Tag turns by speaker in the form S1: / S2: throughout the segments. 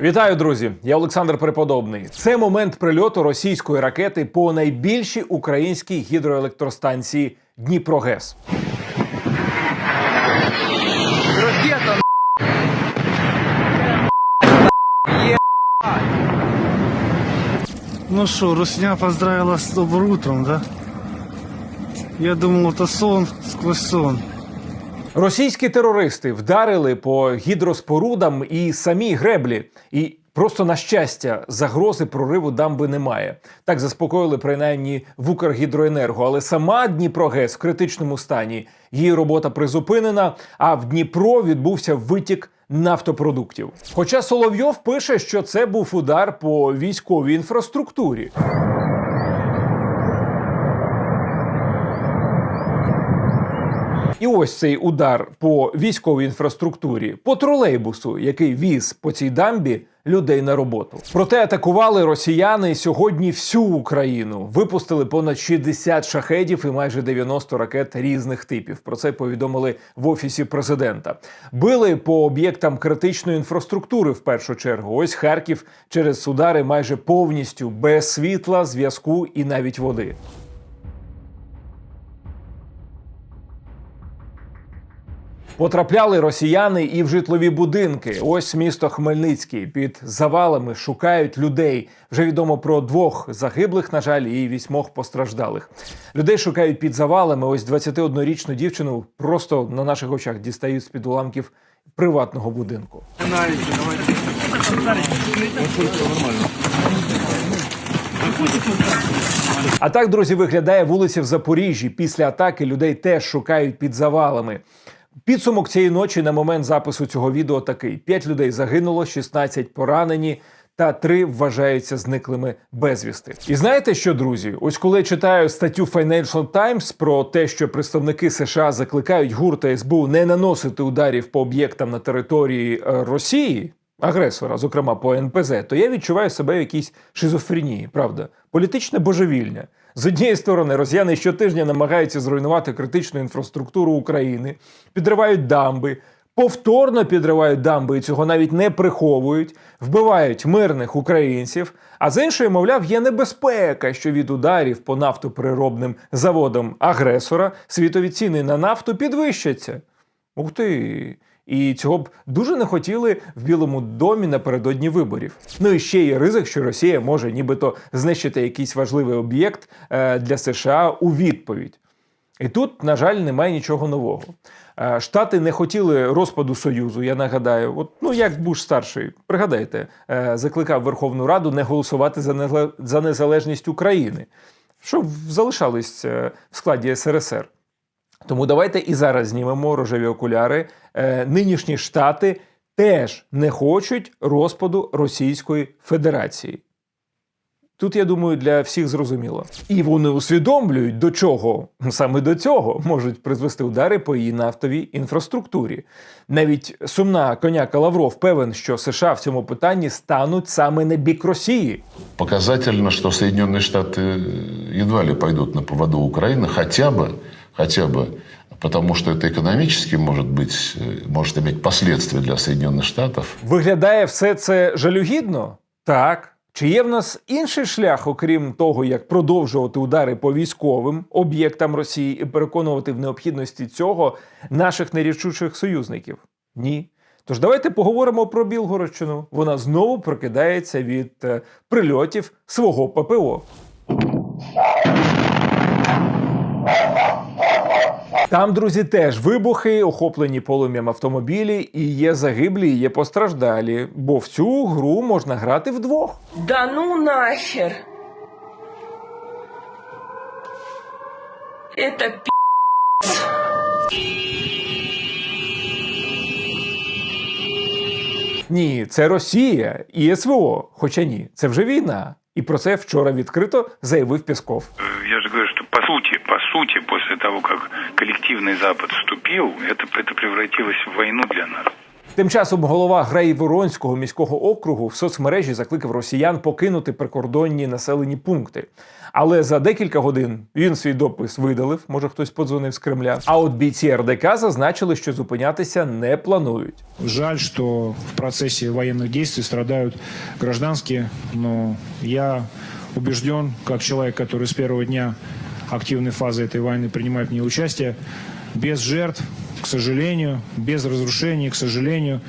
S1: Вітаю, друзі! Я Олександр Преподобний. Це момент прильоту російської ракети по найбільшій українській гідроелектростанції Дніпрогес.
S2: Ракета
S3: Ну что, Русня поздравила с добрым утром, да? Я думал, это сон сквозь сон.
S1: Російські терористи вдарили по гідроспорудам і самій греблі. І просто на щастя, загрози прориву дамби немає. Так заспокоїли принаймні в Укргідроенерго. Але сама Дніпрогес в критичному стані. Її робота призупинена. А в Дніпро відбувся витік нафтопродуктів. Хоча Соловйов пише, що це був удар по військовій інфраструктурі. І ось цей удар по військовій інфраструктурі, по тролейбусу, який віз по цій дамбі людей на роботу. Проте атакували росіяни сьогодні всю Україну. Випустили понад 60 шахедів і майже 90 ракет різних типів. Про це повідомили в офісі президента. Били по об'єктам критичної інфраструктури в першу чергу. Ось Харків через удари майже повністю без світла, зв'язку і навіть води. Потрапляли росіяни і в житлові будинки. Ось місто Хмельницький під завалами шукають людей. Вже відомо про двох загиблих, на жаль, і вісьмох постраждалих. Людей шукають під завалами. Ось 21-річну дівчину просто на наших очах дістають з під уламків приватного будинку. А так, друзі, виглядає вулиця в Запоріжжі. Після атаки людей теж шукають під завалами. Підсумок цієї ночі на момент запису цього відео такий: 5 людей загинуло, 16 поранені. Та три вважаються зниклими безвісти. І знаєте що, друзі? Ось коли читаю статтю Financial Times про те, що представники США закликають ГУР СБУ не наносити ударів по об'єктам на території е, Росії, агресора, зокрема по НПЗ, то я відчуваю себе в якійсь шизофренії, правда, політичне божевільня. З однієї сторони, росіяни щотижня намагаються зруйнувати критичну інфраструктуру України, підривають дамби, повторно підривають дамби і цього навіть не приховують, вбивають мирних українців. А з іншої, мовляв, є небезпека, що від ударів по нафтоприробним заводам агресора світові ціни на нафту підвищаться. Ух ти! І цього б дуже не хотіли в Білому домі напередодні виборів. Ну і ще є ризик, що Росія може нібито знищити якийсь важливий об'єкт е, для США у відповідь. І тут, на жаль, немає нічого нового. Е, Штати не хотіли розпаду Союзу, я нагадаю. От, ну як Буш старший, пригадайте, е, закликав Верховну Раду не голосувати за, незалежність України, що залишались в складі СРСР. Тому давайте і зараз знімемо рожеві окуляри. Е, нинішні штати теж не хочуть розпаду Російської Федерації. Тут, я думаю, для всіх зрозуміло. І вони усвідомлюють, до чого саме до цього можуть призвести удари по її нафтовій інфраструктурі. Навіть сумна коняка Лавров певен, що США в цьому питанні стануть саме на бік Росії.
S4: Показательно, что Соединенные Штаты едва ли пойдут на поводу Украины, хотя бы, хотя бы потому что это экономически может быть, э, может иметь последствия для Соединенных Штатов.
S1: Виглядає все це жалюгідно? Так. Чи є в нас інший шлях, окрім того, як продовжувати удари по військовим об'єктам Росії і переконувати в необхідності цього наших нерішучих союзників? Ні. Тож давайте поговоримо про Білгородщину. Вона знову прокидається від е, прильотів свого ППО. Там, друзі, теж вибухи, охоплені полум'ям автомобілі, і є загиблі, і є постраждалі. Бо в цю гру можна грати вдвох.
S5: Да ну нахер. Это пи***.
S1: Ні, це Росія і СВО. Хоча ні, це вже війна. І про це вчора відкрито заявив Пісков.
S6: Я же говорю, что по сути, по сути, после того, как коллективный Запад вступил, это, это превратилось в войну для нас.
S1: Тим часом голова Грейворонського міського округу в соцмережі закликав росіян покинути прикордонні населені пункти. Але за декілька годин він свій допис видалив. Може, хтось подзвонив з Кремля. А от бійці РДК зазначили, що зупинятися не планують.
S7: Жаль, что в процессе военных действий страдают гражданские, но я убежден, как человек, который с первого дня активной фазы этой войны принимает в ней участие, без жертв, к сожалению, без разрушений, к сожалению,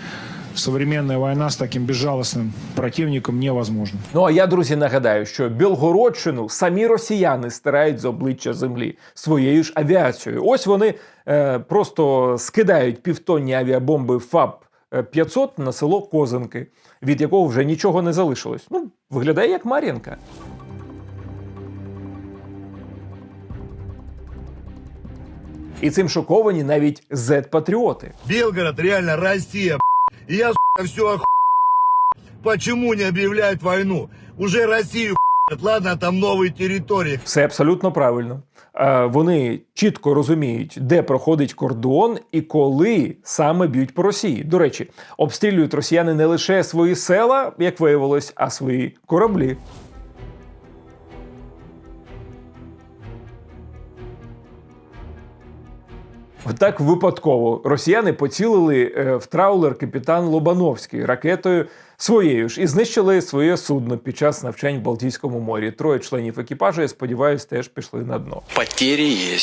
S7: современная война с таким безжалостным противником невозможна.
S1: Ну а я, друзі, нагадаю, що Білгородщину самі росіяни стирають з обличчя землі своєю ж авіацією. Ось вони е, просто скидають півтонні авіабомби ФАП 500 на село Козинки, від якого вже нічого не залишилось. Ну, виглядає як Мар'їнка. І цим шоковані навіть зет-патріоти.
S8: Белгород реально б***ь. И я, сука, все оху... Почему не объявляют войну? Уже Россию, б***ь. ладно, там новые территории.
S1: Все абсолютно правильно. Е, Вони чітко розуміють, де проходить кордон і коли саме б'ють по Росії. До речі, обстрілюють росіяни не лише свої села, як виявилось, а свої кораблі. Так випадково росіяни поцілили е, в траулер капітан Лобановський ракетою своєю ж і знищили своє судно під час навчань в Балтійському морі. Троє членів екіпажу, я сподіваюся, теж пішли на дно.
S9: Потері є,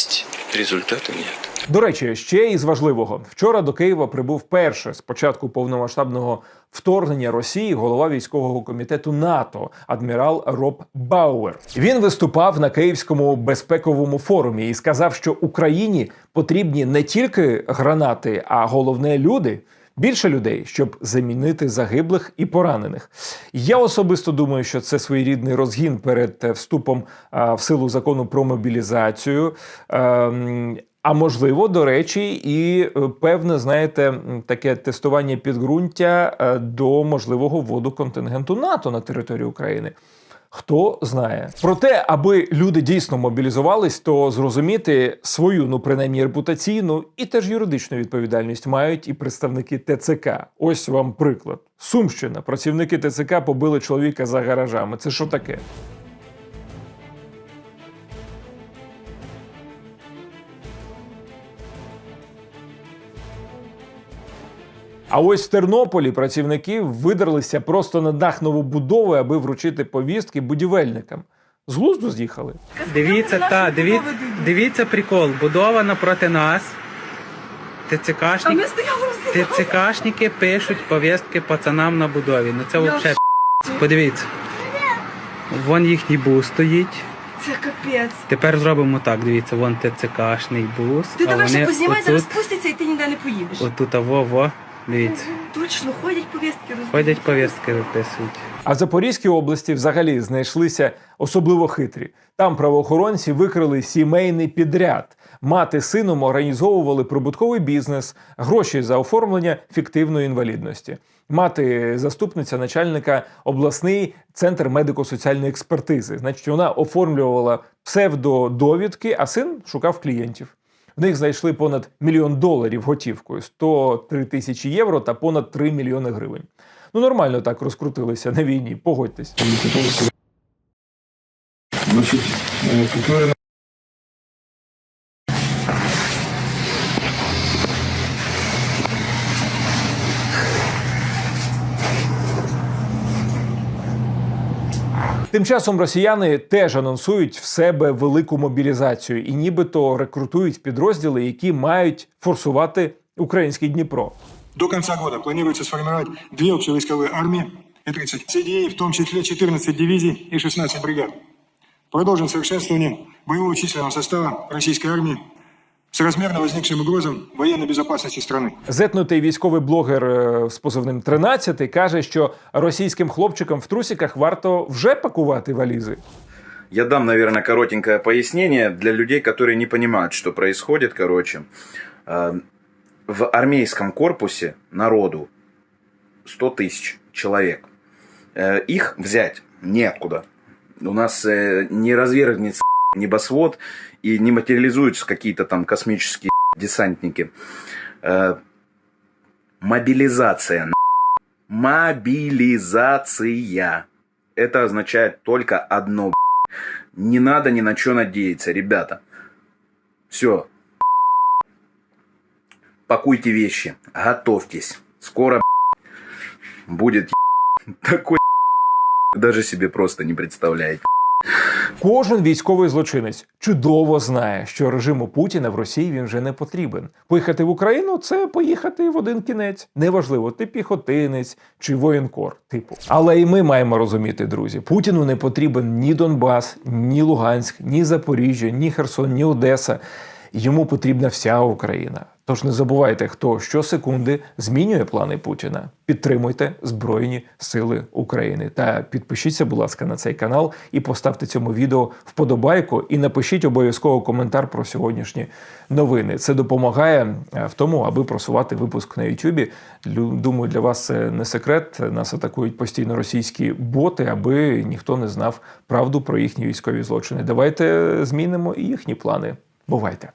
S9: результату нет.
S1: До речі, ще із важливого вчора до Києва прибув перше з початку повномасштабного вторгнення Росії голова військового комітету НАТО адмірал Роб Бауер. Він виступав на Київському безпековому форумі і сказав, що Україні потрібні не тільки гранати, а головне люди. Більше людей, щоб замінити загиблих і поранених. Я особисто думаю, що це своєрідний розгін перед е, вступом в силу закону про мобілізацію. А можливо, до речі, і е, певне, знаєте, таке тестування підґрунтя е, до можливого вводу контингенту НАТО на територію України. Хто знає проте, аби люди дійсно мобілізувались, то зрозуміти свою, ну принаймні репутаційну і теж юридичну відповідальність мають і представники ТЦК. Ось вам приклад: Сумщина. Працівники ТЦК побили чоловіка за гаражами. Це що таке? А ось в Тернополі працівники видерлися просто на дах новобудови, аби вручити повістки будівельникам. З глузду з'їхали.
S2: Дивіться, та, дивіться, дивіться прикол. Будова напроти нас. ТЦКшник, ТЦКшники пишуть повістки пацанам на будові. Ну це взагалі подивіться. Вон їхній бус стоїть.
S5: Це капець.
S2: Тепер зробимо так. Дивіться, вон ТЦКшний бус.
S5: Ти
S2: а
S5: давай ще познімай, зараз спуститься і ти ніде не поїдеш.
S2: отут, а во, во. Дивіться.
S5: Точно, ходять повістки роздають.
S2: Ходять повістки виписують.
S1: А в Запорізькій області взагалі знайшлися особливо хитрі. Там правоохоронці викрили сімейний підряд. Мати з сином організовували прибутковий бізнес, гроші за оформлення фіктивної інвалідності. Мати заступниця начальника обласний центр медико-соціальної експертизи. Значить, вона оформлювала псевдодовідки, а син шукав клієнтів. В них знайшли понад мільйон доларів готівкою, 103 тисячі євро та понад 3 мільйони гривень. Ну нормально так розкрутилися на війні, погодьтесь. Тим часом росіяни теж анонсують в себе велику мобілізацію і нібито рекрутують підрозділи, які мають форсувати український Дніпро.
S10: До конца года планируется сформировать две общевойсковые армии и 30 CDA, в том числе 14 дивизий и 16 бригад. Продолжим совершенствование боевого численного состава российской армии с размерно возникшим угрозам военной безопасности страны.
S1: Зетнутий військовий блогер е, з позивним 13 каже, що російським хлопчикам в трусиках варто вже пакувати валізи.
S11: Я дам, наверное, коротенькое пояснение для людей, которые не понимают, что происходит. Короче, Э, в армейском корпусе народу 100 тысяч человек. Э, Их взять неоткуда. У нас э, не развернется небосвод и не материализуются какие-то там космические десантники. Э, мобилизация. Мобилизация. Это означает только одно. Не надо ни на что надеяться, ребята. Все. Пакуйте вещи, готовьтесь. Скоро будет такой даже себе просто не представляете.
S1: Кожен військовий злочинець чудово знає, що режиму Путіна в Росії він вже не потрібен. Поїхати в Україну це поїхати в один кінець. Неважливо, ти піхотинець чи воєнкор, типу. Але і ми маємо розуміти, друзі, Путіну не потрібен ні Донбас, ні Луганськ, ні Запоріжжя, ні Херсон, ні Одеса. Йому потрібна вся Україна. Тож не забувайте, хто щосекунди змінює плани Путіна. Підтримуйте Збройні Сили України та підпишіться, будь ласка, на цей канал і поставте цьому відео вподобайку і напишіть обов'язково коментар про сьогоднішні новини. Це допомагає е, в тому, аби просувати випуск на Ютубі. Думаю, для вас це не секрет. Нас атакують постійно російські боти, аби ніхто не знав правду про їхні військові злочини. Давайте змінимо і їхні плани. Бувайте!